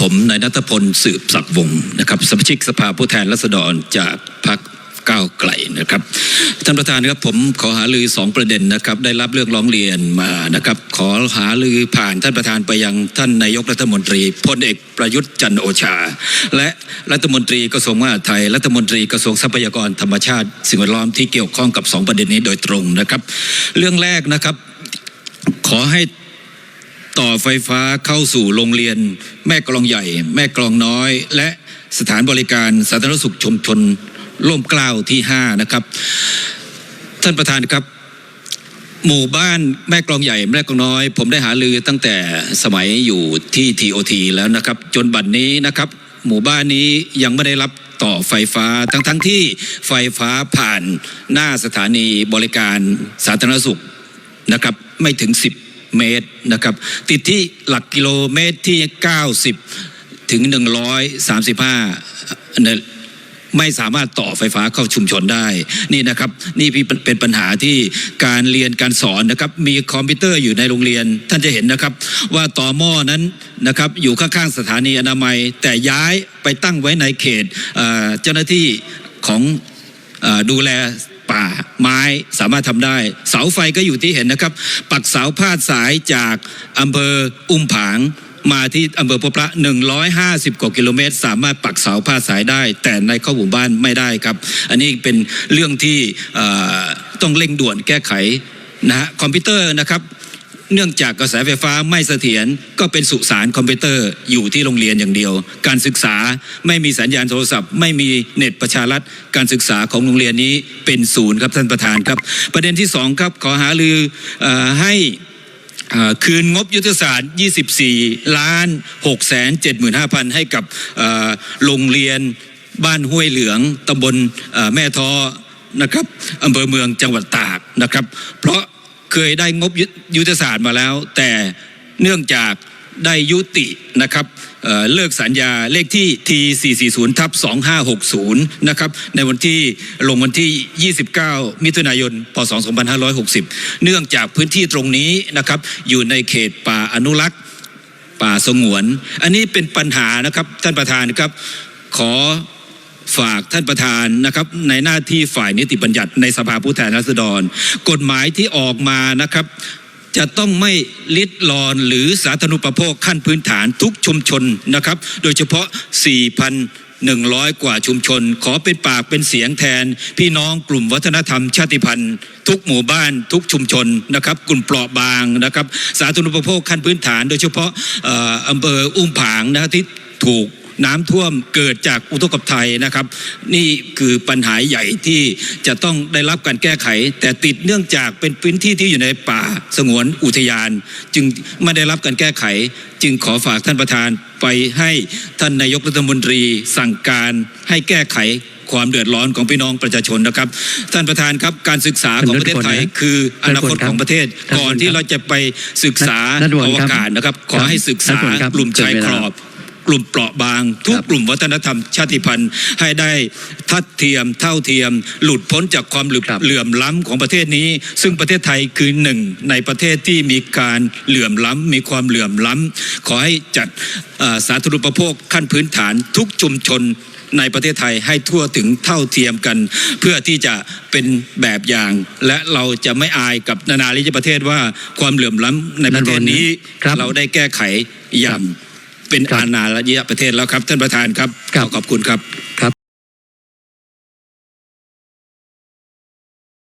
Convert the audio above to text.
ผมนายนัทพลสืบศักดิ์วงศ์นะครับสมาชิกสภาผู้แทนราษฎรจากพรรคก้าวไกลนะครับท่านประธานครับผมขอหารือสองประเด็นนะครับได้รับเรื่องร้องเรียนมานะครับขอหารือผ่านท่านประธานไปยังท่านนายกรัฐมนตรีพลเอกประยุทธ์จันโอชา และรัฐมนตรีกระทรวงมหาดไทย รัฐมนตรีกระทรวงทรัพยากรธรรมชาติ สิ่งแวดล้อมที่เกี่ยวข้องกับสองประเด็นนี้โดยตรงนะครับ เรื่องแรกนะครับขอให้ ต่อไฟฟ้าเข้าสู่โรงเรียน แม่กลองใหญ่ แม่กลองน้อย และสถานบริการสาธารณสุขชุมชนร่มเกล้าที่ 5 นะครับ ท่านประธานครับ หมู่บ้านแม่กลองใหญ่ แม่กลองน้อย ผมได้หาลือตั้งแต่สมัยอยู่ที่ TOT แล้วนะครับ จนบัดนนี้นะครับ หมู่บ้านนี้ยังไม่ได้รับต่อไฟฟ้าทั้งทั้งที่ไฟฟ้าผ่านหน้าสถานีบริการสาธารณสุขนะครับ ไม่ถึง 10 เมตรนะครับ ติดที่หลักกิโลเมตรที่ 90 ถึง 135เนี่ยไม่สามารถต่อไฟฟ้าเข้าชุมชนได้นี่นะครับ นี่เป็นปัญหาที่การเรียนการสอนนะครับ มีคอมพิวเตอร์อยู่ในโรงเรียน ท่านจะเห็นนะครับ ว่าต่อหม้อนั้นนะครับ อยู่ข้างๆสถานีอนามัย แต่ย้ายไปตั้งไว้ในเขตเจ้าหน้าที่ของอดูแล ป่าไม้สามารถทำได้ เสาไฟก็อยู่ที่เห็นนะครับ ปักเสาพาดสายจากอำเภออุ้มผางมาที่อำเภอพบพระ 150 กว่ากิโลเมตร สามารถปักเสาพาดสายได้ แต่ในเข้าหมู่บ้านไม่ได้ครับ อันนี้เป็นเรื่องที่ต้องเร่งด่วนแก้ไขนะฮะคอมพิวเตอร์นะครับ เนื่องจากกระแสไฟฟ้าไม่เสถียรก็เป็นสุสานคอมพิวเตอร์อยู่ที่โรงเรียนอย่างเดียว การศึกษาไม่มีสัญญาณโทรศัพท์ ไม่มีเน็ตประชารัฐการศึกษาของโรงเรียนนี้เป็นศูนย์ครับท่านประธานครับ ประเด็นที่สองครับขอหาลืออให้คืนงบยุทธศาสตร์ 24 ล้าน6แสน75,000 ให้กับโรงเรียนบ้านห้วยเหลืองตำบลแม่ท้อนะครับอำเภอเมืองจังหวัดตากนะครับ เพราะ เคยได้งบยุทธศาสตร์มาแล้ว แต่เนื่องจากได้ยุตินะครับเเลิกสัญญาเลขที่ T 440 ทับ2560 นะครับ ในวันที่ลงวันที่ 29 มิถุนายน พศ 2560 เนื่องจากพื้นที่ตรงนี้นะครับ อยู่ในเขตป่าอนุรักษ์ ป่าสงวน อันนี้เป็นปัญหานะครับ ท่านประธานครับ ขอ ฝากท่านประธานนะครับในหน้าที่ฝ่ายนิติบัญญัติในสภาผู้แทนราษฎร กฎหมายที่ออกมานะครับจะต้องไม่ลิดรอนหรือสาธารณูปโภคขั้นพื้นฐานทุกชุมชนนะครับ โดยเฉพาะ 4,100 กว่าชุมชน ขอเป็นปากเป็นเสียงแทน พี่น้องกลุ่มวัฒนธรรมชาติพันธุ์ ทุกหมู่บ้านทุกชุมชนนะครับ กลุ่มเปราะบางนะครับ สาธารณูปโภคขั้นพื้นฐาน โดยเฉพาะเอ่ออำเภออุ้มผางนะครับที่ถูก น้ำท่วมเกิดจากอุทกภัยนะครับ นี่คือปัญหาใหญ่ที่จะต้องได้รับการแก้ไข แต่ติดเนื่องจากเป็นพื้นที่ที่อยู่ในป่าสงวนอุทยาน จึงไม่ได้รับการแก้ไข จึงขอฝากท่านประธานไปให้ท่านนายกรัฐมนตรีสั่งการให้แก้ไขความเดือดร้อนของพี่น้องประชาชนนะครับ ท่านประธานครับการศึกษาของประเทศไทยคืออนาคตของประเทศ ก่อนที่เราจะไปศึกษาอวกาศนะครับ ขอให้ศึกษากลุ่มชายขอบ กลุ่มเปราะบาง ทุกครับกลุ่มวัฒนธรรมชาติพันธุ์ให้ได้ทัดเทียมเท่าเทียม หลุดพ้นจากความเหลื่อมครับเหลื่อมล้ำของประเทศนี้ ซึ่งประเทศไทยคือหนึ่งในประเทศที่มีการเหลื่อมล้ำมีความเหลื่อมล้ำขอให้จัดเอ่อสาธารณูปโภคขั้นพื้นฐานทุกชุมชนในประเทศไทยให้ทั่วถึงเท่าเทียมกัน เพื่อที่จะเป็นแบบอย่าง และเราจะไม่อายกับนานาลิจประเทศว่าความเหลื่อมล้ำในประเทศนี้ครับเราได้แก้ไขอย่าง เป็นครับอาณาระยะประเทศแล้วครับ ท่านประธานครับครับขอขอบคุณครับครับ